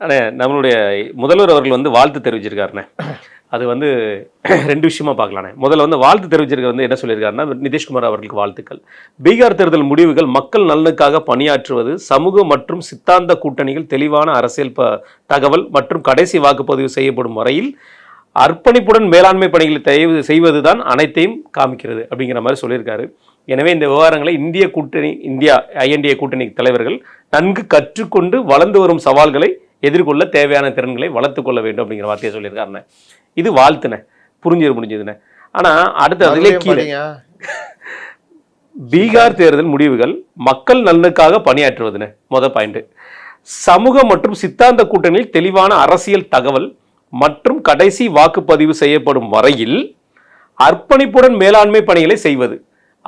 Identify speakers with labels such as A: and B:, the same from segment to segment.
A: அண்ணே நம்மளுடைய முதல்வர் அவர்கள் வந்து வாழ்த்து தெரிவிச்சிருக்காருண்ணே. அது வந்து ரெண்டு விஷயமா பார்க்கலாண்ணே. முதல்ல வந்து வாழ்த்து தெரிவிச்சிருக்க வந்து என்ன சொல்லியிருக்காருன்னா நிதிஷ்குமார் அவர்களுக்கு வாழ்த்துக்கள். பீகார் தேர்தல் முடிவுகள் மக்கள் நலனுக்காக பணியாற்றுவது சமூக மற்றும் சித்தாந்த கூட்டணிகள் தெளிவான அரசியல் ப தகவல் மற்றும் கடைசி வாக்குப்பதிவு செய்யப்படும் முறையில் அர்ப்பணிப்புடன் மேலாண்மை பணிகளை தயவு செய்வதுதான் அனைத்தையும் காமிக்கிறது அப்படிங்கிற மாதிரி சொல்லியிருக்காரு. எனவே இந்த விவகாரங்களை இந்திய கூட்டணி இந்தியா ஐஎன்டிஏ கூட்டணி தலைவர்கள் நன்கு கற்றுக்கொண்டு வளர்ந்து வரும் சவால்களை எதிர்கொள்ள தேவையான திறன்களை வளர்த்து கொள்ள வேண்டும் அப்படிங்கிற வார்த்தையை சொல்லியிருக்காருண்ணே இது வாழ்த்துனே. புரிஞ்சது முடிஞ்சதுண்ணே ஆனா அடுத்து அதிலே கீழே. பீகார் தேர்தல் முடிவுகள் மக்கள் நலனுக்காக பணியாற்றுவதுன்னு. முத பாயிண்ட் சமூக மற்றும் சித்தாந்த கூட்டணியில் தெளிவான அரசியல் தகவல் மற்றும் கடைசி வாக்குப்பதிவு செய்யப்படும் வரையில் அர்ப்பணிப்புடன் மேலாண்மை பணிகளை செய்வது.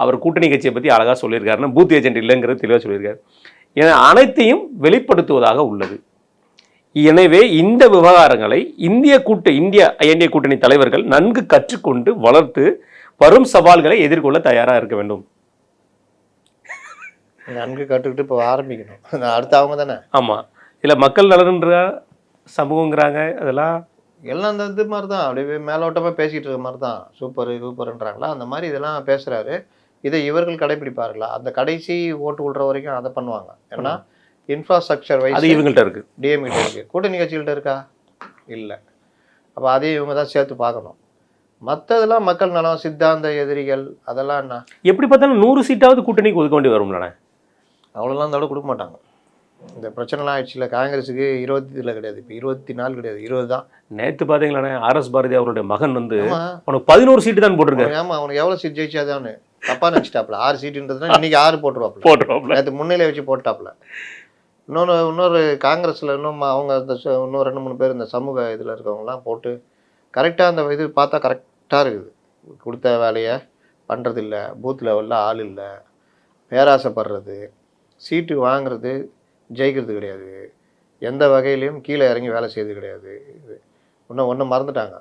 A: அவர் கூட்டணி கட்சியை பற்றி அழகாக சொல்லியிருக்காருன்னா பூத் ஏஜென்ட் இல்லைங்கிறது தெளிவாக சொல்லியிருக்காரு. என அனைத்தையும் வெளிப்படுத்துவதாக உள்ளது. எனவே இந்த விவகாரங்களை இந்திய கூட்ட இந்திய ஐஎன்டிஏ கூட்டணி தலைவர்கள் நன்கு கற்றுக்கொண்டு வளர்த்து வரும் சவால்களை எதிர்கொள்ள தயாராக இருக்க வேண்டும்.
B: நன்கு கற்றுக்கிட்டு இப்போ ஆரம்பிக்கணும். அடுத்து அவங்க தானே?
A: ஆமா. இல்ல மக்கள் நலன்ற சமூகங்கிறாங்க அதெல்லாம்
B: எல்லாம் அந்த இது மாதிரி தான் அப்படியே மேலோட்டமாக பேசிக்கிட்டு இருக்க மாதிரி தான் சூப்பர் சூப்பர்ன்றாங்களா அந்த மாதிரி இதெல்லாம் பேசுகிறாரு இதை இவர்கள் கடைபிடிப்பார்களா? அந்த கடைசி ஓட்டு விடுற வரைக்கும் அதை பண்ணுவாங்க. ஏன்னா இன்ஃப்ராஸ்ட்ரக்சர்
A: அது
B: வைஸ்
A: இவங்கள்ட்ட இருக்கு.
B: டிஎம்கிட்ட இருக்கு. கூட்டணி கட்சிகள்ட்ட இருக்கா? இல்லை. அப்போ அதையும் இவங்க தான் சேர்த்து பார்க்கணும். மற்றதெல்லாம் மக்கள் நலம் சித்தாந்த எதிரிகள் அதெல்லாம் என்ன?
A: எப்படி பார்த்தாலும் நூறு சீட்டாவது கூட்டணிக்கு ஒதுக்க வேண்டி வரும்லண்ணே
B: அவ்வளோலாம் தடவை கொடுக்க மாட்டாங்க. இந்த பிரச்சனைலாம் ஆயிடுச்சுல காங்கிரஸுக்கு இருபத்தி இதில் கிடையாது. இப்போ இருபத்தி நாலு கிடையாது. இருபது தான்.
A: நேத்து பாத்தீங்களாண்ணே ஆர் எஸ் பாரதி அவருடைய மகன் வந்து அவனுக்கு பதினோரு சீட்டு தான் போட்டிருக்காரு.
B: அவன் ஆமா அவனுக்கு எவ்வளோ சீட் ஜெயிச்சாதான்னு தப்பா நினச்சிட்டாப்ல. ஆறு சீட்டுன்றதுனா இன்னைக்கு ஆறு போட்டுருவாப்ல.
A: போட்டுருவாப்ல.
B: நேற்று முன்னிலை வச்சு போட்டாப்ல. இன்னொன்று இன்னொரு காங்கிரஸில் இன்னும் அவங்க இந்த இன்னும் ரெண்டு மூணு பேர் இந்த சமூக இதில் இருக்கவங்கலாம் போட்டு கரெக்டாக அந்த இது பார்த்தா கரெக்டாக இருக்குது. கொடுத்த வேலையை பண்ணுறதில்ல பூத் லெவலில் ஆள் இல்லை பேராசைப்படுறது சீட்டு வாங்குறது ஜெயிக்கிறது கிடையாது. எந்த வகையிலையும் கீழே இறங்கி வேலை செய்யறது கிடையாது. இது இன்னும் ஒன்று மறந்துட்டாங்க.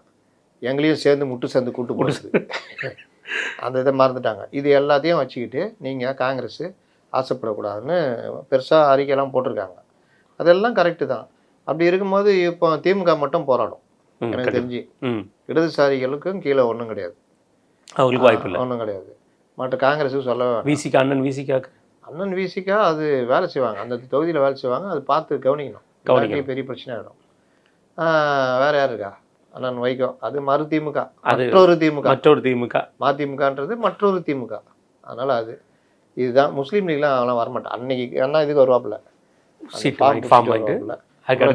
B: எங்களையும் சேர்ந்து முட்டு சேர்ந்து கூட்டு போடுறது அந்த இதை மறந்துட்டாங்க. இது எல்லாத்தையும் வச்சுக்கிட்டு நீங்கள் காங்கிரஸ் ஆசைப்படக்கூடாதுன்னு பெருசாக அறிக்கையெல்லாம் போட்டிருக்காங்க. அதெல்லாம் கரெக்டு தான். அப்படி இருக்கும்போது இப்போ திமுக மட்டும் போராடும். எனக்கு. தெரிஞ்சு. இடதுசாரிகளுக்கும் கீழே ஒன்றும் கிடையாது.
A: அவங்களுக்கு வாய்ப்பு இல்லை.
B: ஒன்றும் கிடையாது. மற்ற காங்கிரஸுக்கு சொல்ல.
A: விசிகா அண்ணன் விசிகாக்கு
B: அண்ணன் விசிக்கா அது வேலை செய்வாங்க. அந்த தொகுதியில் வேலை செய்வாங்க. அது பார்த்து கவனிக்கணும். இல்லாட்டி பெரிய பிரச்சனை ஆகிடும் வேற யார் இருக்கா? அண்ணன் வைகோ. அது மறு திமுக. மற்றொரு திமுக.
A: மற்றொரு திமுக.
B: மதிமுகன்றது மற்றொரு திமுக. அதனால அது இதுதான் முஸ்லீம் லீக்லாம் அவெல்லாம் வரமாட்டான். அன்னைக்கு அண்ணா இதுக்கு வருவாப்புல.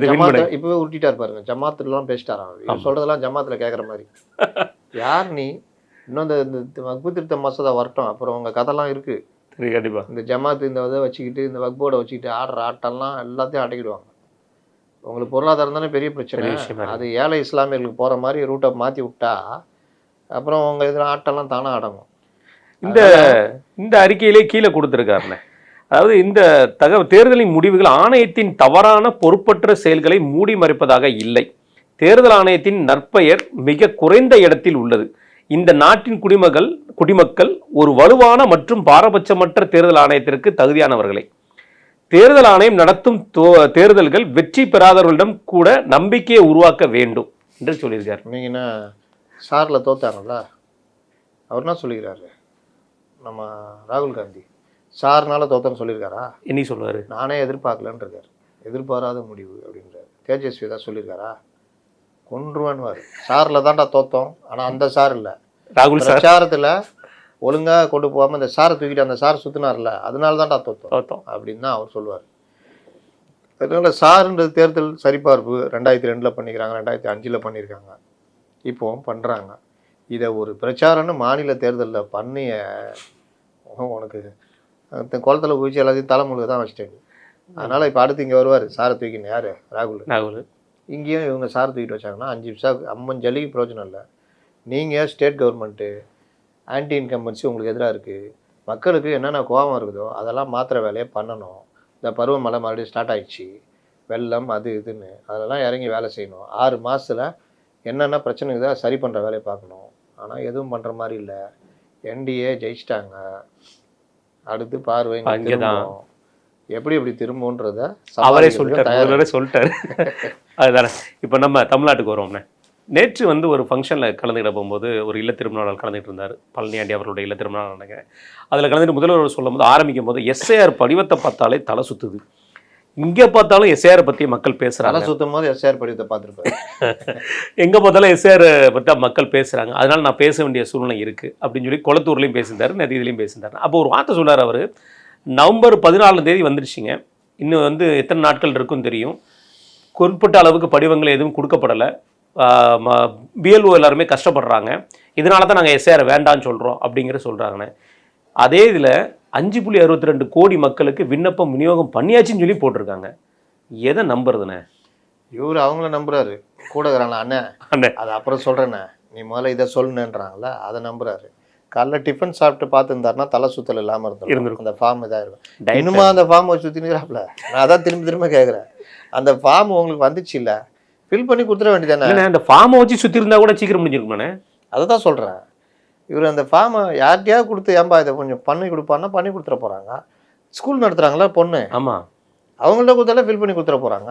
B: ஜமாத்த இப்பவே உருட்டிட்டாரு பாருங்க. ஜமாத்துலாம் பேசிட்டாராம் சொல்றதெல்லாம் ஜமாத்துல கேக்குற மாதிரி. யார் நீ? இன்னும் இந்த வக்பு திருத்த மசோதா வரட்டும். அப்புறம் உங்க கதைலாம் இருக்கு.
A: கண்டிப்பா.
B: இந்த ஜமாத் இந்த இதை வச்சுக்கிட்டு இந்த வக்போர்டை வச்சுக்கிட்டு ஆடுற ஆட்டம்லாம் எல்லாத்தையும் அடக்கிடுவாங்க. உங்களுக்கு பொருளாதாரம் தானே பெரிய பிரச்சனை. அது ஏழை இஸ்லாமியர்களுக்கு போற மாதிரி ரூட்டை மாத்தி விட்டா அப்புறம் உங்க இதில் ஆட்டம்லாம் தானே அடங்கும்.
A: இந்த இந்த அறிக்கையிலே கீழே கொடுத்துருக்காருண்ணே. அதாவது இந்த தக தேர்தலின் முடிவுகள் ஆணையத்தின் தவறான பொறுப்பற்ற செயல்களை மூடி மறைப்பதாக இல்லை. தேர்தல் ஆணையத்தின் நற்பெயர் மிக குறைந்த இடத்தில் உள்ளது. இந்த நாட்டின் குடிமக்கள் குடிமக்கள் ஒரு வலுவான மற்றும் பாரபட்சமற்ற தேர்தல் ஆணையத்திற்கு தகுதியானவர்களே. தேர்தல் ஆணையம் நடத்தும் தோ- தேர்தல்கள் வெற்றி பெறாதவர்களிடம் கூட நம்பிக்கையை உருவாக்க வேண்டும் என்று சொல்லியிருக்கார்.
B: நீங்க என்ன சாரில் தோத்தாங்கல்ல அவர் என்ன சொல்லிக்கிறாரு? நம்ம ராகுல் காந்தி. சார்னால தோத்தன்னு சொல்லியிருக்காரா?
A: என்ன சொல்லுவாரு?
B: நானே எதிர்பார்க்கலன்னு இருக்காரு எதிர்பாராத முடிவு அப்படின்றாரு. தேஜஸ்வி தான் சொல்லியிருக்காரா? கொன்றுவான்வார். சாரில் தான்டா தோத்தோம். ஆனால் அந்த சார் இல்லை.
A: ராகுல் சார்.
B: பிரச்சாரத்தில் ஒழுங்கா கொண்டு போகாமல் அந்த சாரை தூக்கிட்டு அந்த சார் சுத்தினார்ல அதனால தான்டா தோத்தோம்.
A: தோத்தோம்.
B: அப்படின்னு தான் அவர் சொல்லுவார். அதனால சாருன்றது தேர்தல் சரிபார்ப்பு ரெண்டாயிரத்தி ரெண்டில் பண்ணிக்கிறாங்க ரெண்டாயிரத்தி அஞ்சில் பண்ணியிருக்காங்க. இப்போ பண்ணுறாங்க இதை ஒரு பிரச்சாரம்னு மாநில தேர்தலில் பண்ணிய உனக்கு அந்த குளத்துல குதிச்சு எல்லாத்தையும் தலைமுழுக தான் வச்சுட்டேன். அதனால் இப்போ அடுத்து இங்கே வருவார் சாரை தூக்கின்னு. யார்? ராகுல்.
A: ராகுல்.
B: இங்கேயும் இவங்க சார் தூக்கிட்டு வச்சாங்கன்னா அஞ்சு நிமிஷம் அம்மன் ஜல்லிக்கு பிரயோஜனம் இல்லை. நீங்கள் ஸ்டேட் கவர்மெண்ட்டு ஆன்டி இன்கம்பன்சி உங்களுக்கு எதிராக இருக்குது மக்களுக்கு என்னென்ன கோபம் இருக்குதோ அதெல்லாம் மாத்திர வேலையை பண்ணணும். இந்த பருவமழை மறுபடியும் ஸ்டார்ட் ஆயிடுச்சு. வெள்ளம் அது இதுன்னு. அதெல்லாம் இறங்கி வேலை செய்யணும். ஆறு மாதத்தில் என்னென்ன பிரச்சனை இருக்குதோ சரி பண்ணுற வேலையை பார்க்கணும். ஆனால் எதுவும் பண்ணுற மாதிரி இல்லை. என்டிஏ ஜெயிச்சிட்டாங்க. அடுத்து பார்வை
A: அங்கேதான்.
B: எப்படி எப்படி திரும்புன்றத
A: அவரே சொல்லிட்டாரு. சொல்லிட்டாரு. அதுதானே. இப்போ நம்ம தமிழ்நாட்டுக்கு வருவோம்ண்ணே நேற்று வந்து ஒரு ஃபங்க்ஷனில் கலந்துக்கிட போகும்போது ஒரு இல்ல திருமணம் கலந்துட்டு இருந்தார். பழனியாண்டி அவர்களுடைய இல்ல திருமணம் நினைக்கிறேன். அதில் கலந்துட்டு முதல்வர் சொல்லும்போது ஆரம்பிக்கும் போது எஸ்ஏஆர் படிவத்தை பார்த்தாலே தலை சுத்துது. இங்கே பார்த்தாலும் எஸ்ஏஆர் பற்றி மக்கள் பேசுகிறாங்க
B: சுத்தும் போது எஸ்ஆர் படிவத்தை பார்த்துருப்பாரு.
A: எங்கே பார்த்தாலும் எஸ்ஏஆர் பற்றி மக்கள் பேசுகிறாங்க அதனால நான் பேச வேண்டிய சூழ்நிலை இருக்குது அப்படின்னு சொல்லி குளத்தூர்லேயும் பேசியிருந்தாரு நிறைய இதுலேயும் பேசியிருந்தாரு. அப்போ ஒரு வார்த்தை சொன்னார் அவர். நவம்பர் பதினாலாம் தேதி வந்துருச்சுங்க. இன்னும் வந்து எத்தனை நாட்கள் இருக்குன்னு தெரியும். குறிப்பிட்ட அளவுக்கு படிவங்கள் எதுவும் கொடுக்கப்படலை. பிஎல்ஓ எல்லாருமே கஷ்டப்படுறாங்க. இதனால தான் நாங்கள் எஸ்ஏஆர் வேண்டாம்னு சொல்கிறோம் அப்படிங்கிற சொல்கிறாங்கண்ணே அதே இதில் அஞ்சு புள்ளி அறுபத்தி ரெண்டு கோடி மக்களுக்கு விண்ணப்பம் விநியோகம் பண்ணியாச்சுன்னு சொல்லி போட்டிருக்காங்க. எதை நம்புறதுண்ணே?
B: இவரு அவங்கள நம்புறாரு. கூட இருக்கிறாங்களா? அண்ணே
A: அண்ணே.
B: அது அப்புறம் சொல்றேண்ணே. நீ முதல்ல இதை சொல்லுன்றாங்களா அதை நம்புறாரு. காலைல டிஃபன் சாப்பிட்டு பார்த்துருந்தாருன்னா தலை சுத்தல் இல்லாமல் இருந்திருக்கும்.
A: இருந்திருக்கும்.
B: அந்த ஃபார்ம் இதாக இருக்கும். இன்னுமா அந்த ஃபார்ம் வச்சு சுற்றினுக்கிறாப்ல நான் அதான் திரும்ப திரும்ப கேட்குறேன் அந்த ஃபார்ம் உங்களுக்கு வந்துச்சு இல்லை? ஃபில் பண்ணி கொடுத்துட வேண்டியதானே
A: அந்த ஃபார்மை வச்சு சுற்றி இருந்தால் கூட சீக்கிரம் முடிஞ்சிருக்குமாண்ணே
B: அதை தான் சொல்கிறேன் இவர் அந்த ஃபார்மை யார்கிட்டயாவது கொடுத்து ஏன்பா இதை கொஞ்சம் பண்ணி கொடுப்பான்னா பண்ணி கொடுத்துட போகிறாங்க ஸ்கூல் நடத்துகிறாங்களா பொண்ணு?
A: ஆமாம்
B: அவங்கள்ட்ட கொடுத்தாலே ஃபில் பண்ணி கொடுத்துட போகிறாங்க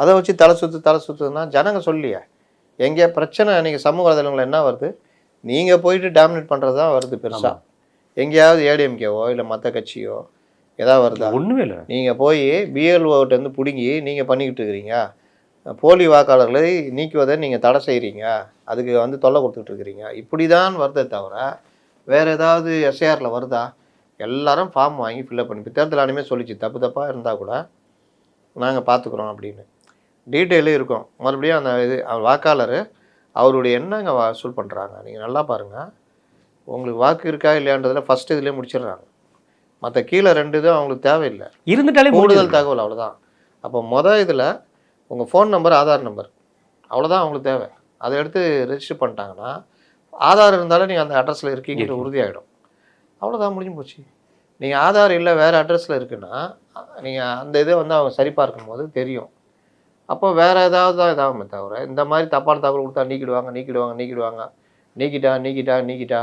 B: அதை வச்சு தலை சுற்று தலை சுற்றுதுன்னா ஜனங்க சொல்லியே. எங்கேயா பிரச்சனை நீங்கள் சமூக வலைதளங்களில் என்ன வருது? நீங்கள் போயிட்டு டாமினேட் பண்ணுறது தான் வருது பெருசாக எங்கேயாவது ஏடிஎம்கேவோ இல்லை மற்ற கட்சியோ ஏதாவது வருதா?
A: ஒன்றுமே இல்லை.
B: நீங்கள் போய் பிஎல்ஓட்ட இருந்து பிடுங்கி நீங்கள் பண்ணிக்கிட்டு இருக்கிறீங்க. போலி வாக்காளர்களை நீக்குவதை நீங்கள் தடை செய்கிறீங்க அதுக்கு வந்து தொல்லை கொடுத்துட்டு இருக்கிறீங்க. இப்படி தான் வருதே தவிர வேறு ஏதாவது எஸ்ஏஆரில் வருதா? எல்லாரும் ஃபார்ம் வாங்கி ஃபில்அப் பண்ணி தேர்தல் ஆணையமே சொல்லிச்சு தப்பு தப்பாக இருந்தால் கூட நாங்கள் பார்த்துக்குறோம் அப்படின்னு. டீட்டெயிலும் இருக்கும். மறுபடியும் அந்த இது வாக்காளர் அவருடைய எண்ணங்க வசூல் பண்ணுறாங்க நீங்கள் நல்லா பாருங்கள் உங்களுக்கு வாக்கு இருக்கா இல்லையான்றதில் ஃபஸ்ட் இதுலேயே முடிச்சிடுறாங்க. மற்ற கீழே ரெண்டு இதுவும் அவங்களுக்கு தேவையில்லை.
A: இருந்துட்டாலே
B: கூடுதல் தகவல் அவ்வளோதான் அப்போ மொதல் இதில் உங்கள் ஃபோன் நம்பர் ஆதார் நம்பர் அவ்வளோதான் அவங்களுக்கு தேவை. அதை எடுத்து ரெஜிஸ்டர் பண்ணிட்டாங்கன்னா ஆதார் இருந்தாலும் நீங்கள் அந்த அட்ரஸில் இருக்கீங்கிற உறுதியாகிடும் அவ்வளோதான் முடிஞ்சு போச்சு. நீங்கள் ஆதார் இல்லை வேறு அட்ரஸில் இருக்குன்னா நீங்கள் அந்த இதை வந்து அவங்க சரி பார்க்கும்போது தெரியும். அப்போ வேறு ஏதாவது தான் இதாகுமே தவிர இந்த மாதிரி தப்பான தகவல் கொடுத்தா நீக்கிடுவாங்க நீக்கிடுவாங்க நீக்கிடுவாங்க. நீக்கிட்டா நீக்கிட்டா நீக்கிட்டா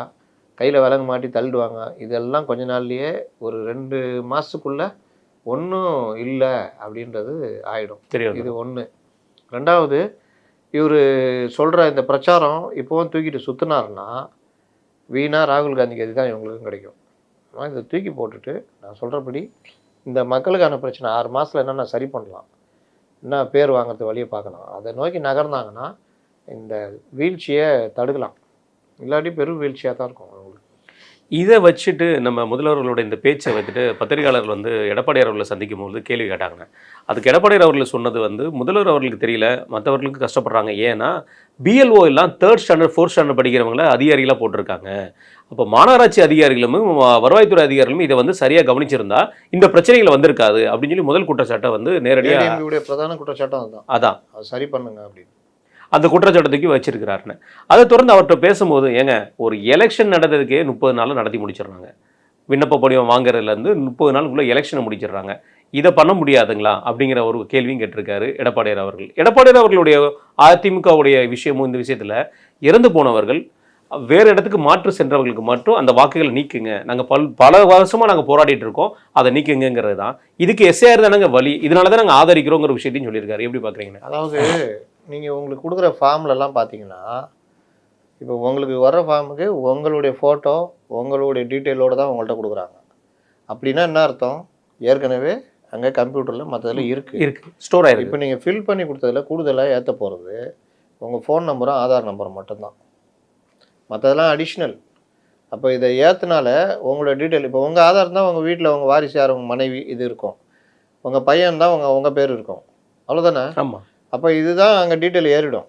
B: கையில் விலங்கு மாட்டி தள்ளிடுவாங்க. இதெல்லாம் கொஞ்ச நாள்லயே ஒரு ரெண்டு மாதத்துக்குள்ளே ஒன்றும் இல்லை அப்படின்றது ஆயிடும்.
A: தெரியும்
B: இது ஒன்று ரெண்டாவது இவர் சொல்கிற இந்த பிரச்சாரம் இப்போவும் தூக்கிட்டு சுற்றினாருன்னா வீணா ராகுல் காந்திக்கு அதுதான் இவங்களுக்கும் கிடைக்கும். ஆனால் இதை தூக்கி போட்டுட்டு நான் சொல்கிறபடி இந்த மக்களுக்கான பிரச்சனை ஆறு மாதத்தில் என்னென்ன சரி பண்ணலாம். என்ன பேர் வாங்குறது வழியை பார்க்கலாம். அதை நோக்கி நகர்ந்தாங்கன்னா இந்த வீழ்ச்சியை தடுக்கலாம். இல்லாட்டி பெரும் வீழ்ச்சியாக தான் இருக்கும்.
A: இதை வச்சுட்டு நம்ம முதல்வர்களோட இந்த பேச்சை வச்சுட்டு பத்திரிகையாளர்கள் வந்து எடப்பாடியார் அவர்களை சந்திக்கும் போது கேள்வி கேட்டாங்க அதுக்கு எடப்பாடியார் அவர்கள் சொன்னது வந்து முதல்வர் அவர்களுக்கு தெரியல மற்றவர்களுக்கு கஷ்டப்படுறாங்க. ஏன்னா பிஎல்ஓ எல்லாம் தேர்ட் ஸ்டாண்டர்ட் ஃபோர்த் ஸ்டாண்டர்ட் படிக்கிறவங்கள அதிகாரிகளாக போட்டிருக்காங்க. அப்போ மாநகராட்சி அதிகாரிகளும் வருவாய்த்துறை அதிகாரிகளும் இதை வந்து சரியாக கவனிச்சிருந்தா இந்த பிரச்சனைகள் வந்திருக்காது அப்படின்னு சொல்லி முதல் குற்றச்சாட்டை வந்து நேரடியாக
B: பிரதான குற்றச்சாட்டம் அதுதான்.
A: அதான்.
B: அது சரி பண்ணுங்க அப்படின்னு.
A: அந்த குற்றச்சாட்டத்துக்கு வச்சிருக்கிறாருன்னு. அதை தொடர்ந்து அவர்கிட்ட பேசும்போது ஏங்க ஒரு எலெக்ஷன் நடந்ததுக்கே முப்பது நாளில் நடத்தி முடிச்சிடுறாங்க. விண்ணப்ப படிவம் வாங்குறதுலேருந்து முப்பது நாளுக்குள்ளே எலெக்ஷனை முடிச்சிடுறாங்க. இதை பண்ண முடியாதுங்களா? அப்படிங்கிற ஒரு கேள்வியும் கேட்டிருக்காரு எடப்பாடியார் அவர்கள். எடப்பாடியார் அவர்களுடைய அதிமுகவுடைய விஷயமும் இந்த விஷயத்தில் இறந்து போனவர்கள் வேறு இடத்துக்கு மாற்று சென்றவர்களுக்கு மட்டும் அந்த வாக்குகளை நீக்குங்க. நாங்கள் பல் பல வருஷமாக நாங்கள் போராடிட்டு இருக்கோம். அதை நீக்குங்கிறது தான். இதுக்கு எஸ்ஏஆர் தானங்க வழி. இதனால தான் நாங்கள் ஆதரிக்கிறோங்கிற விஷயத்தையும் சொல்லியிருக்காரு. எப்படி பார்க்குறீங்க
B: அதாவது நீங்கள் உங்களுக்கு கொடுக்குற ஃபார்ம்லலாம் பார்த்தீங்கன்னா இப்போ உங்களுக்கு வர்ற ஃபார்முக்கு உங்களுடைய ஃபோட்டோ உங்களுடைய டீட்டெயிலோடு தான் உங்கள்கிட்ட கொடுக்குறாங்க. அப்படின்னா என்ன அர்த்தம்? ஏற்கனவே அங்கே கம்ப்யூட்டரில் மற்றதில் இருக்குது
A: இருக்கு. ஸ்டோர் ஆயிருக்கு.
B: இப்போ நீங்கள் ஃபில் பண்ணி கொடுத்ததுல கூடுதலாக ஏற்ற போகிறது உங்கள் ஃபோன் நம்பரும் ஆதார் நம்பரும் மட்டும்தான். மற்றதெல்லாம் அடிஷ்னல் அப்போ இதை ஏற்றுனால உங்களோட டீட்டெயில் இப்போ உங்கள் ஆதார் தான் உங்கள் வீட்டில் உங்கள் வாரிசு யார் உங்கள் மனைவி இது இருக்கும். உங்கள் பையன் தான் உங்கள் உங்கள் பேர் இருக்கும். அவ்வளோதானே
A: ஆமாம்
B: அப்போ இதுதான் அங்கே டீட்டெயில் ஏறிடும்.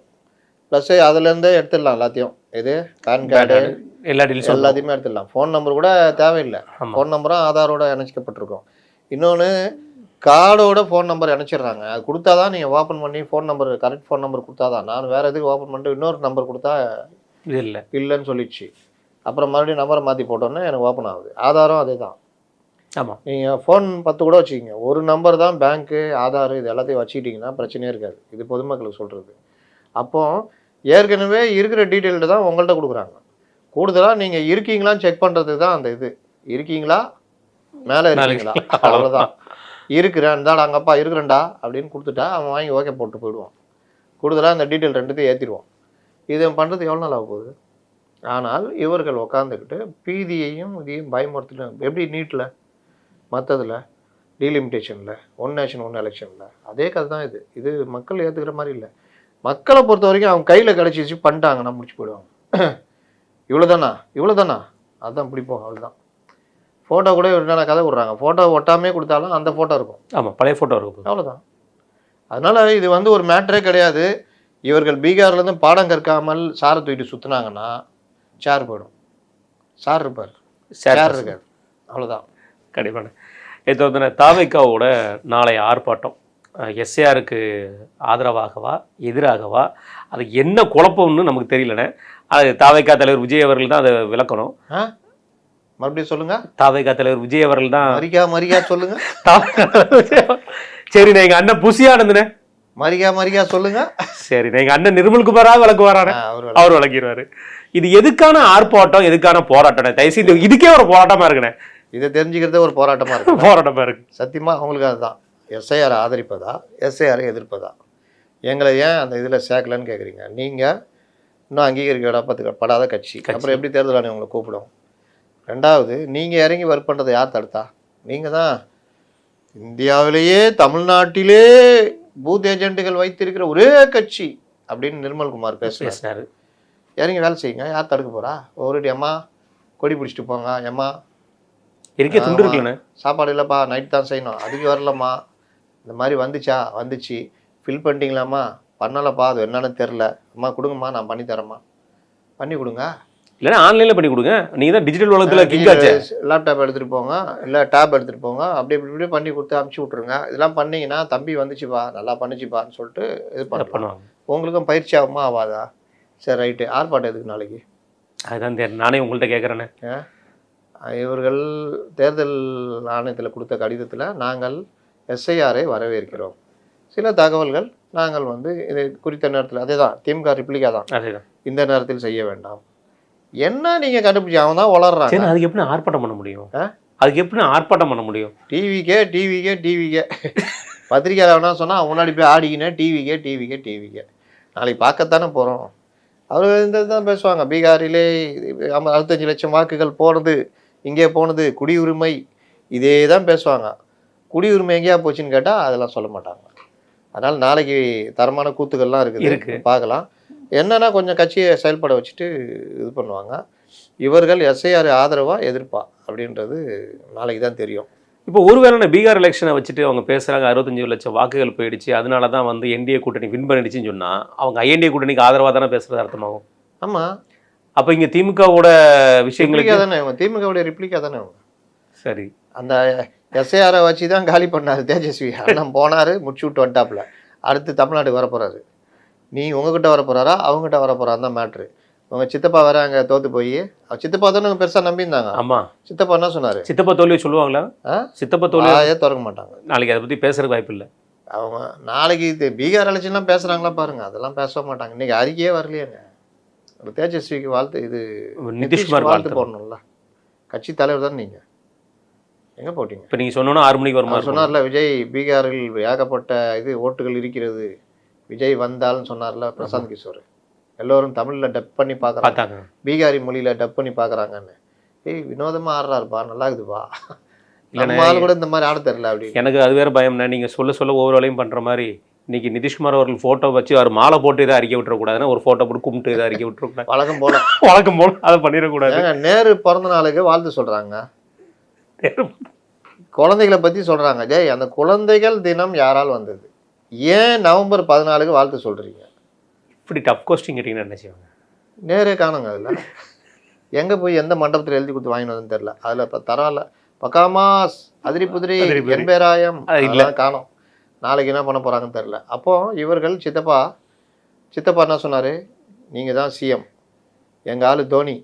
B: ப்ளஸ் அதுலேருந்தே எடுத்துடலாம் எல்லாத்தையும். இது பேன் கார்டு
A: எல்லா டீல்ஸும்
B: எல்லாத்தையுமே எடுத்துடலாம். ஃபோன் நம்பர் கூட தேவையில்லை. ஃபோன் நம்பரும் ஆதாரோட இணைச்சிக்கப்பட்டிருக்கும் இன்னொன்று கார்டோட ஃபோன் நம்பர் இணைச்சிடுறாங்க. அது கொடுத்தா தான் நீங்கள் ஓப்பன் பண்ணி phone number correct phone number கொடுத்தா தான் நான் வேறு எதுக்கு ஓப்பன் பண்ணிட்டு இன்னொரு நம்பர் கொடுத்தா
A: இது இல்லை.
B: இல்லைன்னு சொல்லிடுச்சு. அப்புறம் மறுபடியும் நம்பரை மாற்றி போட்டோன்னே எனக்கு ஓப்பன் ஆகுது. ஆதாரம் அதே தான்
A: ஆமாம்
B: நீங்கள் ஃபோன் பத்து கூட வச்சுக்கிங்க. ஒரு நம்பர் தான் பேங்க்கு ஆதார் இது எல்லாத்தையும் வச்சுக்கிட்டிங்கன்னா பிரச்சனையே இருக்காது. இது பொதுமக்களுக்கு சொல்கிறது அப்போ ஏற்கனவே இருக்கிற டீட்டெயில்டு தான் உங்கள்கிட்ட கொடுக்குறாங்க. கூடுதலாக நீங்கள் இருக்கீங்களான்னு செக் பண்ணுறதுக்கு தான் அந்த இது. இருக்கீங்களா? மேலே இருக்கீங்களா? அவ்வளோதான் இருக்கிறேன். இந்தாடா அங்க அப்பா இருக்கிறேன்டா அப்படின்னு கொடுத்துட்டா அவன் வாங்கி ஓகே போட்டு போயிடுவான். கூடுதலாக அந்த டீட்டெயில் ரெண்டுத்தையும் ஏற்றிடுவான் இது பண்ணுறது எவ்வளோ நாள் ஆக போகுது? ஆனால் இவர்கள் உக்காந்துக்கிட்டு பீதியையும் இதையும் பயமுறுத்தலும் எப்படி நீட்டில் மற்றதில் டீலிமிட்டேஷனில் ஒன் நேஷன் ஒன் எலெக்ஷனில் அதே கதை தான் இது. இது மக்கள் ஏற்றுக்கிற மாதிரி இல்லை. மக்களை பொறுத்த வரைக்கும் அவங்க கையில் கிடச்சிச்சு பண்ணிட்டாங்கன்னா முடிச்சு போயிடுவாங்க. இவ்வளோதானா இவ்வளோதானா அதுதான் பிடிப்போம் அவ்வளோதான் ஃபோட்டோ கூட என்னென்ன கதை விட்றாங்க. ஃபோட்டோ ஒட்டாமே கொடுத்தாலும் அந்த ஃபோட்டோ இருக்கும்.
A: ஆமா பழைய போட்டோ இருக்கு
B: அவ்வளோதான் அதனால இது வந்து ஒரு மேட்டரே கிடையாது. இவர்கள் பீகார்லேருந்து பாடம் கற்காமல் சாரை தூக்கிட்டு சுற்றுனாங்கன்னா சேர் போயிடும். சார் இருப்பார். சேர் இருக்காது. அவ்வளோதான்
A: கண்டிப்பான இது வந்து தாவைக்காவோட நாளைய ஆர்ப்பாட்டம். எஸ்ஏஆருக்கு ஆதரவாகவா எதிராகவா அது என்ன குழப்பம்னு நமக்கு தெரியலண்ணே. அது தாவைக்கா தலைவர் விஜய் அவர்கள் தான் அதை விளக்கணும்.
B: மறுபடியும் சொல்லுங்க.
A: தாவைக்கா தலைவர் விஜய் அவர்கள் தான்
B: மரிக்கா மரிக்கா சொல்லுங்க.
A: சரிண்ணே எங்க அண்ணன் புசியானந்துண்ணே
B: மரிக்கா மரிக்கா சொல்லுங்க.
A: சரிண்ணே எங்க அண்ணன் நிர்மல்குமாரா விளக்குவாரானே
B: அவர்
A: விளக்கிடுவாரு. இது எதுக்கான ஆர்ப்பாட்டம் எதுக்கான போராட்டம்ண்ணே? தயவுசெய்து இதுக்கே ஒரு போராட்டமா இருக்குண்ணே.
B: இதை தெரிஞ்சுக்கிறதே ஒரு போராட்டமா இருக்கு.
A: போராட்டமா இருக்கு.
B: சத்தியமா அவங்களுக்கு அதுதான். எஸ்ஐஆர் ஆதரிப்பதா? எஸ்ஐஆரை எதிர்ப்பதா? எங்களை ஏன் அந்த இதில் சேர்க்கலன்னு கேட்குறீங்க நீங்கள் இன்னும் அங்கீகரிக்கப்படாத படாத கட்சி. அப்புறம் எப்படி தேர்தல் ஆணையம் உங்களை கூப்பிடும்? ரெண்டாவது நீங்கள் இறங்கி ஒர்க் பண்ணுறதை யார் தடுத்தா? நீங்கள் தான் இந்தியாவிலேயே தமிழ்நாட்டிலே பூத் ஏஜென்ட்டுகள் வைத்திருக்கிற ஒரே கட்சி அப்படின்னு நிர்மல்குமார் பேசுகிறார் இறங்கி வேலை செய்யுங்க. யார் தடுக்க போகிறா ஒரு அம்மா கொடி பிடிச்சிட்டு போங்க. ஏம்மா
A: இருக்கே துண்டு இருக்குல்லண்ணே.
B: சாப்பாடு இல்லைப்பா நைட் தான் செய்யணும். அதுக்கு வரலம்மா. இந்த மாதிரி வந்துச்சா? வந்துச்சு. ஃபில் பண்ணிட்டீங்களாம்மா? பண்ணலப்பா அது என்னன்னு தெரில அம்மா கொடுங்கம்மா நான் பண்ணி தரேம்மா. பண்ணி கொடுங்க.
A: இல்லைன்னா ஆன்லைன்ல பண்ணி கொடுங்க. நீங்க தான் டிஜிட்டல் உலகத்துல
B: லேப்டாப் எடுத்துகிட்டு போங்க. இல்லை டேப் எடுத்துகிட்டு போங்க. அப்படி இப்படி இப்படி பண்ணி கொடுத்து அமுச்சு விட்ருங்க இதெல்லாம் பண்ணீங்கன்னா தம்பி வந்துச்சுப்பா. நல்லா பண்ணுச்சுப்பான்னு சொல்லிட்டு இது
A: பண்ணுவாங்க.
B: உங்களுக்கும் பயிற்சி ஆகுமா? ஆகாதா? சரி ரைட்டு. ஆர்ப்பாட்டம் எதுக்கு நாளைக்கு?
A: அதுதான். நானே உங்கள்கிட்ட கேட்குறேண்ணே
B: இவர்கள் தேர்தல் ஆணையத்தில் கொடுத்த கடிதத்தில் நாங்கள் எஸ்ஐஆரை வரவேற்கிறோம். சில தகவல்கள் நாங்கள் வந்து இது குறித்த நேரத்தில் அதே தான் திமுக ரிப்ளிகா தான். இந்த நேரத்தில் செய்ய வேண்டாம். என்ன நீங்கள் கண்டுபிடிச்சி அவன் தான் வளர்றாங்க
A: சரி அதுக்கு எப்படி ஆர்ப்பாட்டம் பண்ண முடியும்? அதுக்கு எப்படி ஆர்ப்பாட்டம் பண்ண முடியும்?
B: டிவிக்கே டிவிக்கே டிவிக்கே. பத்திரிக்கையாளர் வேணா சொன்னால் முன்னாடி போய் ஆடிக்கினே டிவிக்கே டிவிக்கே டிவிக்கே. நாளைக்கு பார்க்கத்தானே போகிறோம் அவர் இந்த தான் பேசுவாங்க பீகாரிலே ஆமா, அறுபத்தஞ்சு லட்சம் வாக்குகள் போனது இங்கே போனது குடியுரிமை இதே தான் பேசுவாங்க. குடியுரிமை எங்கேயா போச்சுன்னு கேட்டால் அதெல்லாம் சொல்ல மாட்டாங்க. அதனால் நாளைக்கு தரமான கூத்துக்கள்லாம் இருக்குது.
A: இருக்கு.
B: பார்க்கலாம். என்னன்னா கொஞ்சம் கட்சியை செயல்பட வச்சுட்டு இது பண்ணுவாங்க. இவர்கள் எஸ்ஐஆர் ஆதரவா எதிர்ப்பா அப்படின்றது நாளைக்கு தான் தெரியும்.
A: இப்போ ஒருவேளை பீகார் எலெக்ஷனை வச்சுட்டு அவங்க பேசுறாங்க அறுபத்தஞ்சு லட்சம் வாக்குகள் போயிடுச்சு. அதனால தான் வந்து என்டிஏ கூட்டணி வின் பண்ணிடுச்சுன்னு சொன்னா அவங்க ஐஎன்டிஏ கூட்டணிக்கு ஆதரவாக தானே பேசுறது அர்த்தமாகும்?
B: ஆமாம்
A: அப்போ இங்க திமுகவோட விஷயங்களுக்கு
B: தானே திமுகவுடைய ரிப்ளிகா தானே
A: சரி.
B: அந்த எஸ்ஐஆரை வச்சு தான் காலி பண்ணார் தேஜஸ்வி. அண்ணன் போனார் முடிச்சு விட்டு வந்துட்டாப்புல. அடுத்து தமிழ்நாட்டுக்கு வர போறாரு. நீ உங்ககிட்ட வர போறாரா? அவங்ககிட்ட வர போறாரு? தான் மேட்ரு உங்க சித்தப்பா வேற அங்கே தோத்து போய் சித்தப்பா தானே பெருசாக நம்பியிருந்தாங்க.
A: ஆமா.
B: சித்தப்பா என்ன சொன்னார்?
A: சித்தப்பா தோல்வி சொல்லுவாங்களா? சித்தப்பா தோல்வி
B: வாயே திறக்க மாட்டாங்க.
A: நாளைக்கு அதை பத்தி பேசுறதுக்கு வாய்ப்பு இல்லை.
B: அவங்க நாளைக்கு இது பீகார் எலெக்ஷன்லாம் பேசுகிறாங்களா பாருங்க. அதெல்லாம் பேச மாட்டாங்க. இன்னைக்கு அறிக்கையே வரலையேங்க தேஜஸ்விக்கு வாழ்த்து இது
A: நிதிஷ்குமார்
B: வாழ்த்து போடணும்ல. கட்சி தலைவர் தான் நீங்கள் எங்கே போட்டீங்க?
A: இப்போ நீங்க சொன்னோன்னா ஆறு மணிக்கு வருமா
B: சொன்னார்ல விஜய் பீகாரில் ஏகப்பட்ட இது ஓட்டுகள் இருக்கிறது. விஜய் வந்தால்னு சொன்னார்ல பிரசாந்த் கிஷோர். எல்லோரும் தமிழில் டப் பண்ணி பார்க்குறாங்க பீகாரி மொழியில் டப் பண்ணி பார்க்குறாங்கன்னு ஏய் வினோதமாக ஆடுறாருப்பா நல்லா இருக்குதுப்பா
A: இல்லைண்ணே.
B: நம்ம ஆள் கூட இந்த மாதிரி ஆட தெரில அப்படி.
A: எனக்கு அது வேற பயம்னா நீங்க சொல்ல சொல்ல ஒவ்வொரு வேலையும் பண்ற மாதிரி இன்னைக்கு நிதிஷ்குமார் அவர்கள் போட்டோ வச்சு அவர் மாலை போட்டு இதை அறிக்கை விட்டுறக்கூடாதுன்னா ஒரு போட்டோ போட்டு கும்பிட்டு இதை அறிக்கை விட்டுறக்கூடாது.
B: வழக்கம் போல.
A: வழக்கம் போல அதை பண்ணிடக்கூடாது.
B: நேரு பிறந்த நாளுக்கு வாழ்த்து சொல்கிறாங்க குழந்தைகளை பற்றி சொல்கிறாங்க ஜெய் அந்த குழந்தைகள் தினம் யாரால் வந்தது? ஏன் நவம்பர் பதினாலுக்கு வாழ்த்து சொல்கிறீங்க
A: இப்படி டஃப் கொஸ்டின் கேட்டிங்கன்னா என்ன செய்வாங்க?
B: நேரே காணுங்க அதில். எங்கே போய் எந்த மண்டபத்தில் எழுதி கொடுத்து வாங்கிட்டு வந்ததுன்னு தெரில அதில் இப்போ தரால. பக்காமாஸ் அதிரி புதிரி
A: அது இல்ல.
B: காணோம். நாளைக்கு என்ன பண்ண போகிறாங்கன்னு தெரில அப்போ இவர்கள் சித்தப்பா சித்தப்பா என்ன சொன்னார்? நீங்கள் தான் சிஎம் எங்கள் ஆளு தோனி.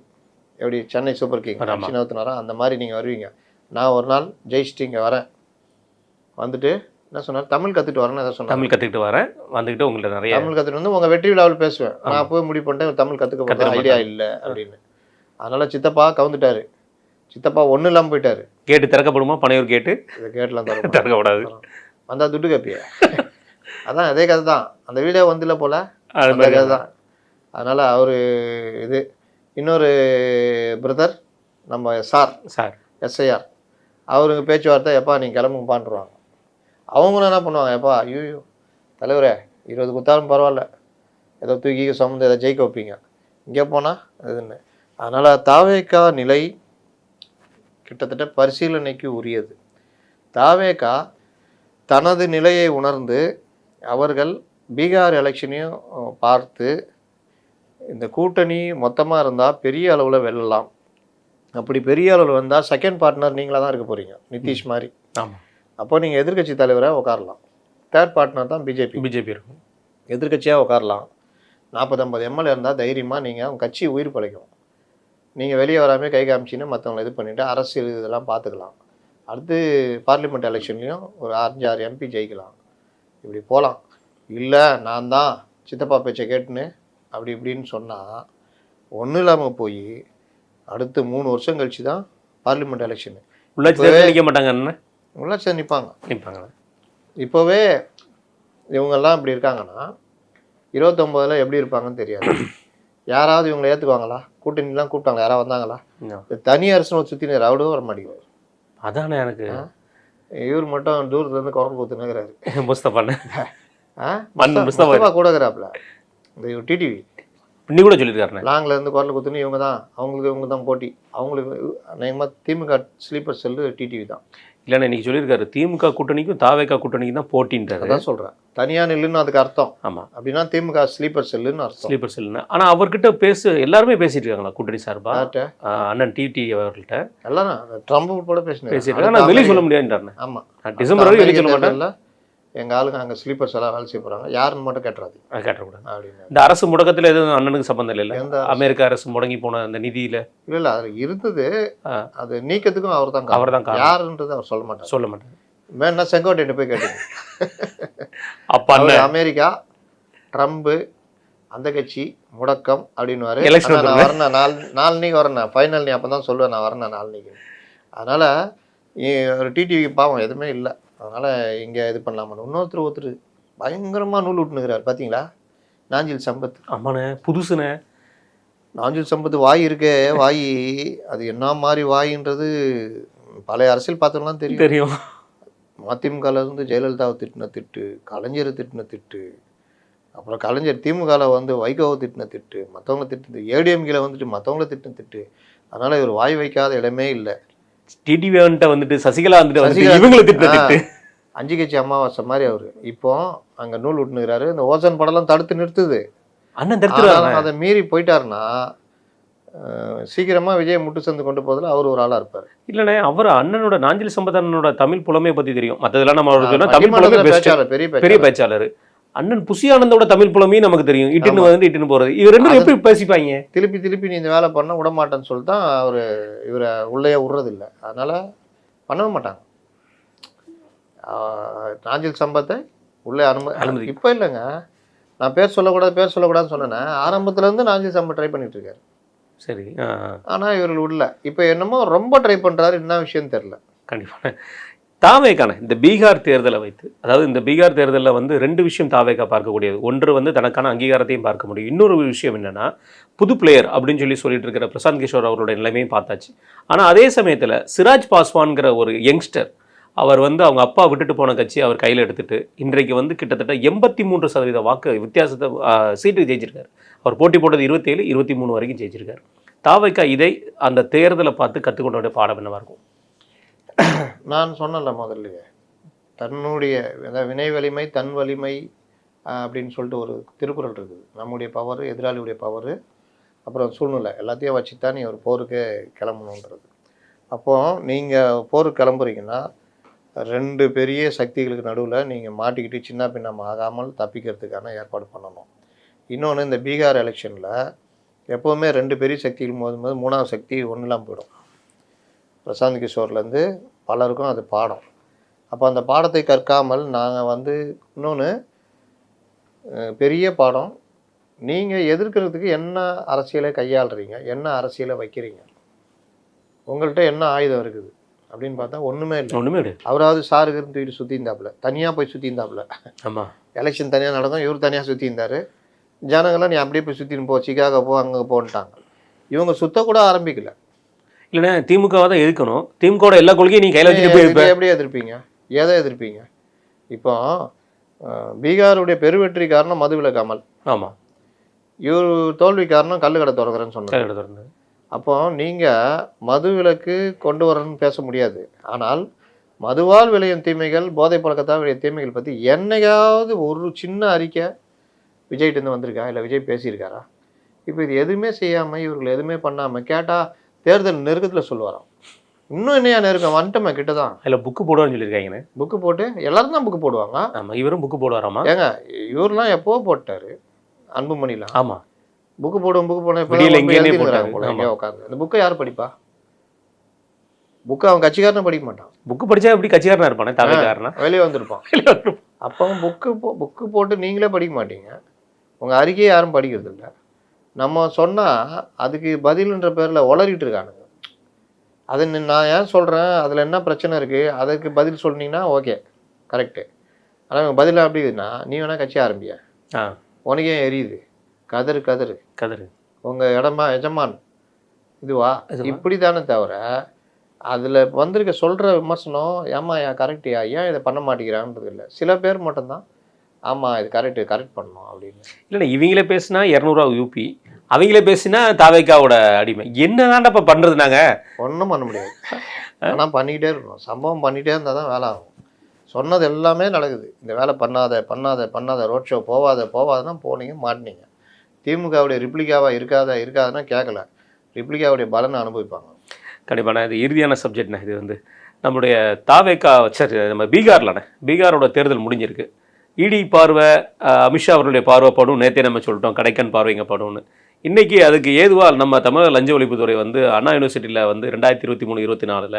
B: எப்படி சென்னை சூப்பர் கிங் நவுத்துனாரா அந்த மாதிரி நீங்கள் வருவீங்க. நான் ஒரு நாள் ஜெயிச்சுட்டு இங்கே வரேன். வந்துட்டு என்ன சொன்னார்? தமிழ் கற்றுட்டு வரேன்னு எதை சொன்னார்.
A: தமிழ் கத்துக்கிட்டு வரேன். வந்துக்கிட்டு உங்கள்ட்ட நிறைய
B: தமிழ் கற்றுட்டு வந்து உங்கள் வெற்றி விழாவில் பேசுவேன். நான் போய் முடிவு பண்ணிட்டேன் தமிழ் கற்றுக்க போகிற
A: கத்துக்க
B: ஐடியா இல்லை அப்படின்னு. அதனால் சித்தப்பா கவுந்துட்டாரு. சித்தப்பா ஒன்றும் இல்லாமல் போயிட்டாரு.
A: கேட்டு திறக்கப்படுமா பனையூர் கேட்டு?
B: கேட்டலாம்
A: திறக்கப்படாது
B: வந்தா துட்டு கப்பிய. அதான் அதே கதை தான் அந்த வீடியோ வந்துல போல
A: அது மாதிரி
B: கதை தான் அதனால அவரு இது. இன்னொரு பிரதர் நம்ம சார்
A: சார்.
B: எஸ்ஐஆர் அவருக்கு பேச்சுவார்த்தை எப்பா நீங்கள் கிளம்புங்கப்பான்ருவாங்க. அவங்களும் என்ன பண்ணுவாங்க எப்பா ஐயோ தலைவரே இருபது குத்தாலும் பரவாயில்ல. ஏதோ தூக்கி சம்மந்த ஏதோ ஜெயிக்க வைப்பீங்க. இங்கே போனால் இதுன்னு. அதனால் தாவேக்கா நிலை கிட்டத்தட்ட பரிசீலனைக்கு உரியது. தாவேக்கா தனது நிலையை உணர்ந்து அவர்கள் பீகார் எலெக்ஷனையும் பார்த்து இந்த கூட்டணி மொத்தமாக இருந்தால் பெரிய அளவில் வெல்லலாம். அப்படி பெரிய அளவில் வந்தால் செகண்ட் பார்ட்னர் நீங்களாக தான் இருக்க போகிறீங்க நிதிஷ் மாதிரி.
A: ஆமாம்
B: அப்போ நீங்கள் எதிர்க்கட்சி தலைவராக உட்காரலாம் தேர்ட் பார்ட்னர் தான் பிஜேபி
A: பிஜேபி இருக்கும்.
B: எதிர்க்கட்சியாக உட்காரலாம் நாற்பது ஐம்பது எம்எல்ஏ இருந்தால் தைரியமாக நீங்கள் அவங்க கட்சி உயிர் பழைக்கும். நீங்கள் வெளியே வராமல் கை காமிச்சின்னு மற்றவங்களை இது பண்ணிவிட்டு அரசியல் இதெல்லாம் பார்த்துக்கலாம் அடுத்து பார்லிமெண்ட் எலெக்ஷன்லேயும் ஒரு அஞ்சு ஆறு எம்பி ஜெயிக்கலாம். இப்படி போகலாம் இல்லை நான் தான் சித்தப்பா பேச்சை கேட்டுன்னு அப்படி இப்படின்னு சொன்னால் ஒன்றும் இல்லாமல் போய் அடுத்து மூணு வருஷம் கழிச்சு தான் பார்லிமெண்ட் எலெக்ஷனு.
A: உள்ளாட்சி நிற்க மாட்டாங்க அண்ணன்
B: உள்ளாட்சி நிற்பாங்க
A: நிற்பாங்க
B: இப்போவே இவங்கெல்லாம் இப்படி இருக்காங்கன்னா இருபத்தொம்போதில் எப்படி இருப்பாங்கன்னு தெரியாது. யாராவது இவங்களை ஏற்றுக்குவாங்களா கூட்டணிலாம் கூப்பிட்டாங்களா? யாராவது வந்தாங்களா? தனி அரசுன்னு சுற்றி ரவுடும் வர மாட்டேங்கிறார்
A: அதானே எனக்கு?
B: இவர் மட்டும் தூரத்துலேருந்து குரல் கொடுத்துனுங்கிறாரு
A: முஸ்தபாண்ணே
B: ஆ?
A: முஸ்தபா.
B: கூட இருக்கிறாப்புல இந்த டிடிவி
A: இன்னி கூட சொல்லியிருக்காருண்ணே.
B: லாங்கில் இருந்து குரல் கொடுத்துன்னு இவங்க தான். அவங்களுக்கு இவங்க தான் போட்டி. அவங்களுக்கு அநேகமாக திமுக ஸ்லீப்பர் செல்லு டிடிவி தான்.
A: இல்லைண்ணே இன்னைக்கு சொல்லியிருக்காரு திமுக கூட்டணிக்கும் தாவேக்கா கூட்டணிக்கும் தான் போட்டின்றாரு.
B: அதான் சொல்கிறேன் தனியாக நில்லுன்னு அதுக்கு அர்த்தம்.
A: ஆமாம்
B: அப்படின்னா திமுக ஸ்லீப்பர் செல்லுன்னு அர்த்தம்.
A: ஸ்லீப்பர் செல்லுன்னு ஆனால் அவர்கிட்ட பேசு எல்லாருமே பேசிட்டு இருக்காங்களா கூட்டணி சார்பா?
B: யார்கிட்ட?
A: ஆஹ் அண்ணன் டிடி அவர்கள்ட்ட.
B: எல்லாரும் ட்ரம்ப் கூட பேசினேன்.
A: பேசிட்டு இருக்காங்க. நான் வெளியே சொல்ல முடியாதுன்றாருண்ணே.
B: ஆமா.
A: நான் டிசம்பர் வரைக்கும் வெளியே சொல்ல மாட்டேன்.
B: தேர்தல்ல எங்க ஆளுங்க அங்க ஸ்லீப்பர்ஸ் எல்லாம் வேலை செய்ய போறாங்க. யாருன்னு மட்டும் கேட்டுறாது
A: கேட்டக்கூடாது.
B: அப்படின்னு.
A: இந்த அரசு முடக்கத்தில் எதுவும் அண்ணனுக்கு சம்பந்தம் இல்லை
B: எந்த
A: அமெரிக்க அரசு முடங்கி போன அந்த நிதியில?
B: இல்ல இல்ல அது இருந்தது. அது நீக்கத்துக்கும் அவர் தான்
A: அவர் தான்
B: யாருன்றது அவர் சொல்ல மாட்டார்.
A: சொல்ல மாட்டேன்
B: வேணா செங்கோட்டையிட்ட போய் கேட்டுங்க.
A: அப்ப
B: அமெரிக்கா ட்ரம்ப் அந்த கட்சி முடக்கம் அப்படின்னு
A: Election
B: நான். வரேன் நாலு நாலு வரேன் ஃபைனல் நீ அப்பதான் சொல்லுவேன் நான் வரேன் நாலு அதனால ஒரு டிடிவிக்கு பாவம் எதுவுமே இல்லை. அதனால இங்க இது பண்ணலாமா. இன்னொருத்தர் ஒருத்தர் பயங்கரமா நூல் விட்டுனுக்கிறார் பாத்தீங்களா? நாஞ்சில் சம்பத்.
A: அம்மாண்ணே புதுசுண்ணே.
B: நாஞ்சில் சம்பத் வாய் இருக்கே வாய். அது என்ன மாதிரி வாயின்றது பழைய அரசியல் பார்த்தோம்லாம் தெரியும்.
A: தெரியும்.
B: இருந்து ஜெயலலிதாவை திட்டின திட்டு கலைஞரை திட்டின திட்டு அப்புறம் கலைஞர் திமுகவில் வந்து வைகோவை திட்டின திட்டு மற்றவங்கள திட்டு ஏடிஎம்கில வந்துட்டு மற்றவங்கள திட்டின திட்டு. அதனால இவர் வாய் வைக்காத இடமே இல்லை.
A: டிடிவி வந்துட்டு சசிகலா வந்துட்டு இவங்களை திட்டு
B: அஞ்சு கட்சி அமாவாசை மாதிரி அவர். இப்போ அங்க நூல் விட்டுனுக்கிறாரு இந்த ஓசன் படம்லாம் தடுத்து நிறுத்துது.
A: அண்ணன் தடுத்துருவாங்க
B: ஆனாலும் அதை மீறி போயிட்டாருன்னா அஹ், சீக்கிரமா விஜய் முட்டு சந்து கொண்டு போதில் அவர் ஒரு ஆளா இருப்பார்.
A: இல்லண்ணே அவர் அண்ணனோட நாஞ்சில் சம்பத் அண்ணனோட தமிழ் புலமையை பத்தி தெரியும். மற்றதெல்லாம் நம்ம தமிழ் புலமே
B: பேச்சாளர் பெரிய
A: பெரிய
B: பேச்சாளர்.
A: அண்ணன் புசி ஆனந்தோட தமிழ் புலமையும் நமக்கு தெரியும். இட்டுன்னு வந்து இட்டுன்னு போறது. இது ரெண்டும் எப்படி பேசிப்பாங்க?
B: திருப்பி திருப்பி நீ இந்த வேலை பண்ண விட மாட்டேன்னு சொல்லிட்டு தான் அவர் இவரை உள்ளே விடுறதில்ல. அதனால பண்ணவே மாட்டாங்க. நாஞ்சில் சம்பத்தை உள்ளே அனுமதி
A: அனுமதி.
B: இப்போ இல்லைங்க. நான் பேர் சொல்லக்கூடாது பேர் சொல்லக்கூடாதுன்னு சொன்னேன் ஆரம்பத்துல இருந்து நாஞ்சில் சம்பத் ட்ரை பண்ணிட்டு இருக்காரு.
A: சரி ஆ, ஆ.
B: ஆனா இவர்கள் உள்ள. இப்போ என்னமோ ரொம்ப ட்ரை பண்றாரு என்ன விஷயம் தெரியல.
A: கண்டிப்பா. தாவேக்கான இந்த பீகார் தேர்தலை வைத்து அதாவது இந்த பீகார் தேர்தலில் வந்து ரெண்டு விஷயம் தாவேக்கா பார்க்கக்கூடியது. ஒன்று வந்து தனக்கான அங்கீகாரத்தையும் பார்க்க முடியும். இன்னொரு விஷயம் என்னென்னா புது பிளேயர் அப்படின்னு சொல்லி சொல்லிட்டு இருக்கிற பிரசாந்த் கிஷோர் அவரோட நிலைமையும் பார்த்தாச்சு. ஆனால் அதே சமயத்தில் சிராஜ் பாஸ்வான்கிற ஒரு யங்ஸ்டர் அவர் வந்து அவங்க அப்பா விட்டுட்டு போன கட்சி அவர் கையில் எடுத்துட்டு இன்றைக்கு வந்து கிட்டத்தட்ட எண்பத்தி மூன்று சதவீத வாக்கு வித்தியாசத்தை சீட்டு ஜெயிச்சிருக்காரு. அவர் போட்டி போட்டது இருபத்தேழு இருபத்தி மூணு வரைக்கும் ஜெயிச்சிருக்காரு. தாவைக்கா இதை அந்த தேர்தலை பார்த்து கற்றுக்கொண்ட பாடம் என்னவாக இருக்கும்?
B: நான் சொன்னல முதல்லையே. தன்னுடைய வினை வலிமை தன் வலிமை அப்படின்னு சொல்லிட்டு ஒரு திருக்குறள் இருக்குது. நம்முடைய பவர் எதிராளியுடைய பவர் அப்புறம் சூழ்நிலை எல்லாத்தையும் வச்சு தான் நீ ஒரு போருக்கு கிளம்பணுன்றது. அப்போ நீங்கள் போருக்கு கிளம்புறீங்கன்னா ரெண்டு பெரிய சக்திகளுக்கு நடுவில் நீங்கள் மாட்டிக்கிட்டு சின்ன பின்னம் ஆகாமல் தப்பிக்கிறதுக்கான ஏற்பாடு பண்ணணும். இன்னொன்று இந்த பீகார் எலெக்ஷனில் எப்போவுமே ரெண்டு பெரிய சக்திகள் மோதும்போது மூணாவது சக்தி ஒன்றுலாம் போயிடும். பிரசாந்த் கிஷோர்லேருந்து பலருக்கும் அது பாடம். அப்போ அந்த பாடத்தை கற்காமல் நாங்கள் வந்து இன்னொன்று பெரிய பாடம். நீங்கள் எதிர்க்கிறதுக்கு என்ன அரசியலை கையாளுறீங்க? என்ன அரசியலை வைக்கிறீங்க? உங்கள்கிட்ட என்ன ஆயுதம் இருக்குது? அப்படின்னு பார்த்தா ஒன்றுமே இல்லை.
A: ஒண்ணுமே கிடையாது
B: அவராவது சாருக்குன்னு தூக்கிட்டு சுற்றி இருந்தாப்புல தனியாக போய் சுற்றி இருந்தாப்புல
A: ஆமா.
B: எலெக்ஷன் தனியாக நடக்கும். இவர் தனியாக சுற்றி இருந்தார் ஜனங்கள்லாம் நீ அப்படியே போய் சுற்றின்னு போ. சிக்காகோ போ அங்கே போன்ட்டாங்க. இவங்க சுத்தக்கூட ஆரம்பிக்கல.
A: இல்லைன்னா திமுகவை தான் எதிர்க்கணும் திமுகவோட எல்லா கொள்கையும் நீ கையில வச்சுட்டு போய்
B: எப்படி எதிர்ப்பீங்க? எதை எதிர்ப்பீங்க? இப்போ பீகாருடைய பெருவெற்றி காரணம் மதுவிலக்கு அமல்
A: ஆமா.
B: இவர் தோல்வி காரணம் கல்லு கடை திறக்கிறேன்னு
A: திறந்து
B: அப்போ நீங்கள் மதுவிலக்கு கொண்டு வரணும்னு பேச முடியாது. ஆனால் மதுவால் விளையும் தீமைகள் போதை பழக்கத்தால் விளையும் தீமைகள் பற்றி என்னைக்காவது ஒரு சின்ன அறிக்கை விஜய்கிட்ட வந்திருக்கா? இல்லை விஜய் பேசியிருக்காரா? இப்போ இது எதுவுமே செய்யாமல் இவர்கள் எதுவுமே பண்ணாமல் கேட்டால் தேர்தல் நெருக்கத்தில் சொல்லுவாராம். இன்னும் என்னையா நெருக்கம்? வந்துட்டோமே கிட்ட தான்
A: அதுல புக்கு போடுவான்னு சொல்லியிருக்காங்கன்னு.
B: புக்கு போட்டு எல்லாரும் தான் புக்கு போடுவாங்க.
A: ஆமா இவரும் புக்கு போடுவாராமா?
B: ஏங்க இவர்லாம் எப்போ போட்டாரு? அன்புமணிலாம்.
A: ஆமா.
B: புக்கு போடுவோம் புக்கு போடுவோம் இப்போ
A: எங்கேயோ
B: உட்காந்து இந்த புக்கை யார் படிப்பா? புக்கை அவன் கட்சிக்காரனும் படிக்க மாட்டான்.
A: புக்கு படிச்சா எப்படி கட்சிக்காரனா இருப்பானே தமிழ்காரனா
B: வெளியே வந்திருப்பான். அப்போ புக்கு புக்கு போட்டு நீங்களே படிக்க மாட்டீங்க. உங்கள் அறிக்கையை யாரும் படிக்கிறது இல்ல நம்ம சொன்னால் அதுக்கு பதிலுன்ற பேரில் உளறிட்டு இருக்கானுங்க. அது நான் ஏன் சொல்கிறேன் அதில் என்ன பிரச்சனை இருக்குது அதுக்கு பதில் சொன்னீங்கன்னா ஓகே. கரெக்டு ஆனால் பதில் அப்படி இருக்குன்னா நீ வேணால் கட்சி ஆரம்பிய?
A: ஆ.
B: உனக்கு ஏன் எரியுது? கதறு கதறு
A: கதறு
B: உங்கள் இடமா எஜமான். இதுவா. இப்படி தானே தவிர அதில் வந்திருக்க சொல்கிற விமர்சனம் ஏம்மா ஏன் கரெக்டியா ஏன் இதை பண்ண மாட்டேங்கிறான்றது இல்லை. சில பேர் மட்டும்தான் ஆமாம் இது கரெக்டு கரெக்ட் பண்ணணும் அப்படின்னு.
A: இல்லைண்ணா இவங்களே பேசினா இரநூறுவா யூபி. அவங்களே பேசினா தாவைக்காவோட அடிமை. என்னதான்டா இப்ப பண்றது நாங்க?
B: ஒன்றும் பண்ண முடியாது. ஆனால் பண்ணிக்கிட்டே இருக்கணும். சம்பவம் பண்ணிகிட்டே இருந்தால் தான் வேலை ஆகும். சொன்னது எல்லாமே நடக்குது. இந்த வேலை பண்ணாத பண்ணாத பண்ணாத ரோட் ஷோ போவாத போவாதன்னா போனீங்க மாட்டினீங்க. திமுகவுடைய ரிப்ளிகாவா இருக்காத இருக்காதுன்னா கேட்கல ரிப்ளிகாவுடைய பலனை அனுபவிப்பாங்க.
A: கண்டிப்பா. நான் இது இறுதியான சப்ஜெக்ட்ண்ணே இது வந்து நம்முடைய தாவேக்கா சரி நம்ம பீகார்லண்ணே. பீகாரோட தேர்தல் முடிஞ்சிருக்கு. இடி பார்வை அமித்ஷா அவர்களுடைய பார்வை படும். நேத்தே நம்ம சொல்லிட்டோம் கடைக்கன் பார்வைங்க படும்னு. இன்னைக்கு அதுக்கு ஏதுவா நம்ம தமிழக லஞ்ச ஒழிப்புத்துறை வந்து அண்ணா யூனிவர்சிட்டியில் வந்து ரெண்டாயிரத்தி இருபத்தி மூணு இருபத்தி நாலில்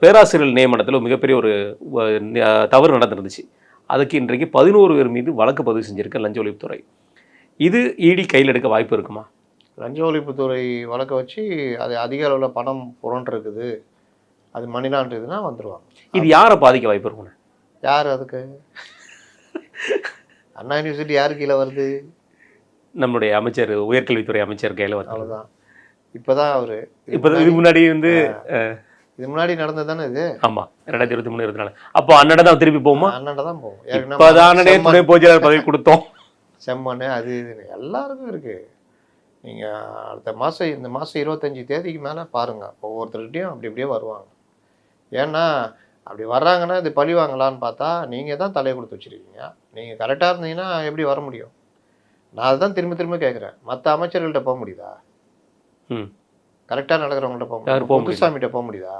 A: பேராசிரியர் நியமனத்தில் மிகப்பெரிய ஒரு தவறு நடந்துருந்துச்சு. அதுக்கு இன்றைக்கு பதினோரு பேர் மீது வழக்கு பதிவு செஞ்சிருக்கு லஞ்ச ஒழிப்புத்துறை. இது இடி கையில் எடுக்க வாய்ப்பு இருக்குமா?
B: லஞ்ச ஒழிப்புத்துறை வழக்க வச்சு அது அதிக அளவில் பணம் புரண்டிருக்குது. அது மணிலான்ட்டுதுன்னா வந்துருவாங்க.
A: இது யாரை பாதிக்க வாய்ப்பு இருக்குண்ணே
B: யார் அதுக்கு? அண்ணா யூனிவர்சிட்டி யார் கீழே வருது?
A: நம்முடைய அமைச்சர் உயர்கல்வித்துறை அமைச்சர் கையில்
B: அவ்வளோதான் இப்போதான் அவரு
A: இப்போ இதுக்கு முன்னாடி வந்து
B: இது முன்னாடி நடந்தது தானே இது?
A: ஆமா ரெண்டாயிரத்தி இருபத்தி மூணு இருபத்தி நாலு. அப்போ அண்ணன் தான் திருப்பி போகுமா
B: அண்ணன்ட தான் போகும்
A: இப்போதானே
B: செம்மண்.
A: துணை பொதுச்செயலாளர் பதவி கொடுத்தோம்.
B: செம்மண் அது இதுன்னு எல்லாருக்கும் இருக்கு. நீங்க அடுத்த மாசம் இந்த மாசம் இருபத்தஞ்சி தேதிக்கு மேல பாருங்க. ஒவ்வொருத்தர்கிட்டயும் அப்படி இப்படியே வருவாங்க. ஏன்னா அப்படி வர்றாங்கன்னா இது பழி வாங்கலான்னு பார்த்தா நீங்க தான் தலையை கொடுத்து வச்சிருக்கீங்க. நீங்க கரெக்டா இருந்தீங்கன்னா எப்படி வர முடியும்? நான் அதுதான் திரும்ப திரும்ப கேட்குறேன் மற்ற அமைச்சர்கள்ட்ட போக முடியுதா? கரெக்டாக நடக்கிறவங்கள்ட்ட போக முடியும். புதுசாமிகிட்ட போக முடியுதா?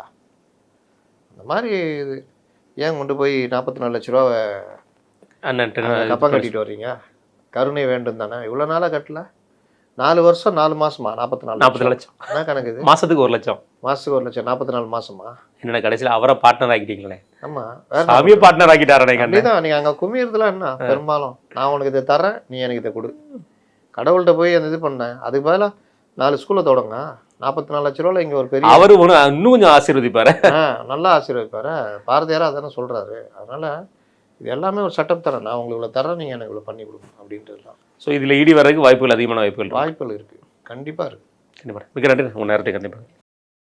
B: அந்த மாதிரி இது ஏன் கொண்டு போய் நாற்பத்தி நாலு லட்ச ரூபா
A: அண்ணன்
B: கப்பம் கட்டிட்டு வர்றீங்க? கருணை வேண்டும் தானே இவ்வளோ நாளாக கட்டல? நாலு வருஷம் நாலு மாசமா? நாற்பத்தி நாலு
A: நாற்பது லட்சம்.
B: என்ன கணக்கு இது?
A: மாசத்துக்கு ஒரு லட்சம்.
B: மாசத்துக்கு ஒரு லட்சம். நாற்பத்தி நாலு மாசமா?
A: என்னடா கடைசியில் அவரை பார்ட்னர் ஆக்கிட்டீங்களே.
B: ஆமா.
A: சாமியை பார்ட்னர் ஆக்கிட்டாரே கண்ணு
B: அப்படிதான். நீங்க அங்க குமியறதுல என்ன? பெரும்பாலும். நான் உனக்கு இதை தரேன் நீ எனக்கு இதை கொடு. கடவுள்கிட்ட போய் அந்த இது பண்ணேன். அதுக்கு பதிலா நாலு ஸ்கூல்ல தொடங்க நாற்பத்தி நாலு லட்ச ரூபால இங்க ஒரு பெரிய
A: அவரு இன்னும் கொஞ்சம் ஆசீர்வதிப்பாரு.
B: நல்லா ஆசீர்வதிப்பாரு. பாரதியாரா அதானே சொல்றாரு. அதனால இது எல்லாமே ஒரு செட்டப் தரேன் நான் உங்களுக்கு தரேன் நீங்க எனக்கு இவ்வளோ பண்ணி கொடுங்க அப்படின்றதுலாம்
A: ஸோ இதுல இடி வர்றதுக்கு வாய்ப்புகள் அதிகமான வாய்ப்புகள்.
B: வாய்ப்புகள் இருக்கு. கண்டிப்பா இருக்கு.
A: கண்டிப்பா. மிக நன்றி. உங்க நேரத்தை கண்டிப்பா.